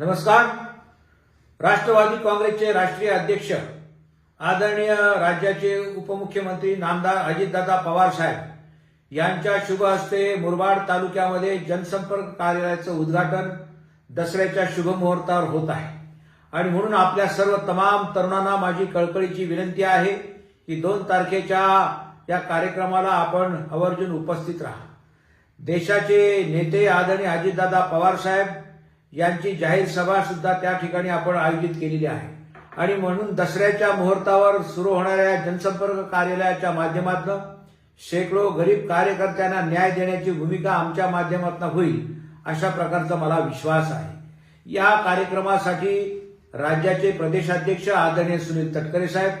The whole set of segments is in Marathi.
नमस्कार. राष्ट्रवादी काँग्रेसचे राष्ट्रीय अध्यक्ष आदरणीय राज्याचे उपमुख्यमंत्री नामदार अजितदादा पवार साहेब यांच्या शुभ हस्ते मुरबाड तालुक्यामध्ये जनसंपर्क कार्यालयाचं उद्घाटन दसऱ्याच्या शुभमुहूर्तावर होत आहे. आणि म्हणून आपल्या सर्व तमाम तरुणांना माझी कळकळीची विनंती आहे की दोन तारखेच्या या कार्यक्रमाला आपण आवर्जून उपस्थित राहा. देशाचे नेते आदरणीय अजितदादा पवार साहेब यांची जाहीर सभा सुद्धा त्या ठिकाणी आपण आयोजित केलेली आहे. आणि म्हणून दसऱ्याच्या मुहूर्तावर सुरू होणाऱ्या जनसंपर्क कार्यालयाच्या माध्यमातून शेकडो गरीब कार्यकर्त्यांना न्याय देण्याची भूमिका आमच्या माध्यमातून होईल अशा प्रकारचा मला विश्वास आहे. या कार्यक्रमासाठी राज्याचे प्रदेशाध्यक्ष आदरणीय सुनील तटकरे साहेब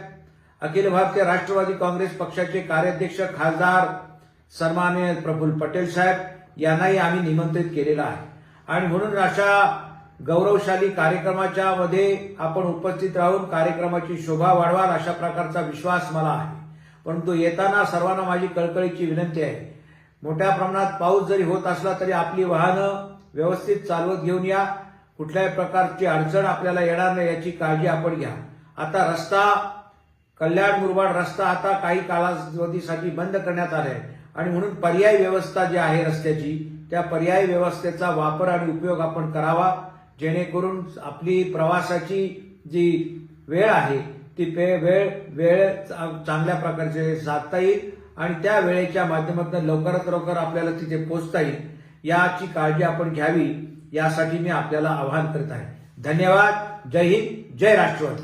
अखिल भारतीय राष्ट्रवादी काँग्रेस पक्षाचे कार्याध्यक्ष खासदार सन्मान्य प्रफुल्ल पटेल साहेब यांनाही आम्ही निमंत्रित केलेलं आहे. आणि म्हणून अशा गौरवशाली कार्यक्रमाच्या मध्ये आपण उपस्थित राहून कार्यक्रमाची शोभा वाढवाल अशा प्रकारचा विश्वास मला आहे. परंतु येताना सर्वांना माझी कळकळीची विनंती आहे. मोठ्या प्रमाणात पाऊस जरी होत असला तरी आपली वाहनं व्यवस्थित चालवत घेऊन या. कुठल्याही प्रकारची अडचण आपल्याला येणार नाही याची काळजी आपण घ्या. आता रस्ता कल्याण मुरबाड रस्ता आता काही कालावधीसाठी बंद करण्यात आला आहे आणि म्हणून पर्यायी व्यवस्था जी आहे रस्त्याची त्या पर्यायी व्यवस्थेचा वापर आणि उपयोग आपण करावा जेणेकरून आपली प्रवासाची जी वेळ आहे ती पे- वेळ वेळ चांगल्या प्रकारचे साधता येईल आणि त्या वेळेच्या माध्यमातून लवकरात लवकर आपल्याला तिथे पोहोचता येईल याची काळजी आपण घ्यावी यासाठी मी आपल्याला आवाहन करत आहे. धन्यवाद. जय हिंद. जय राष्ट्रवादी.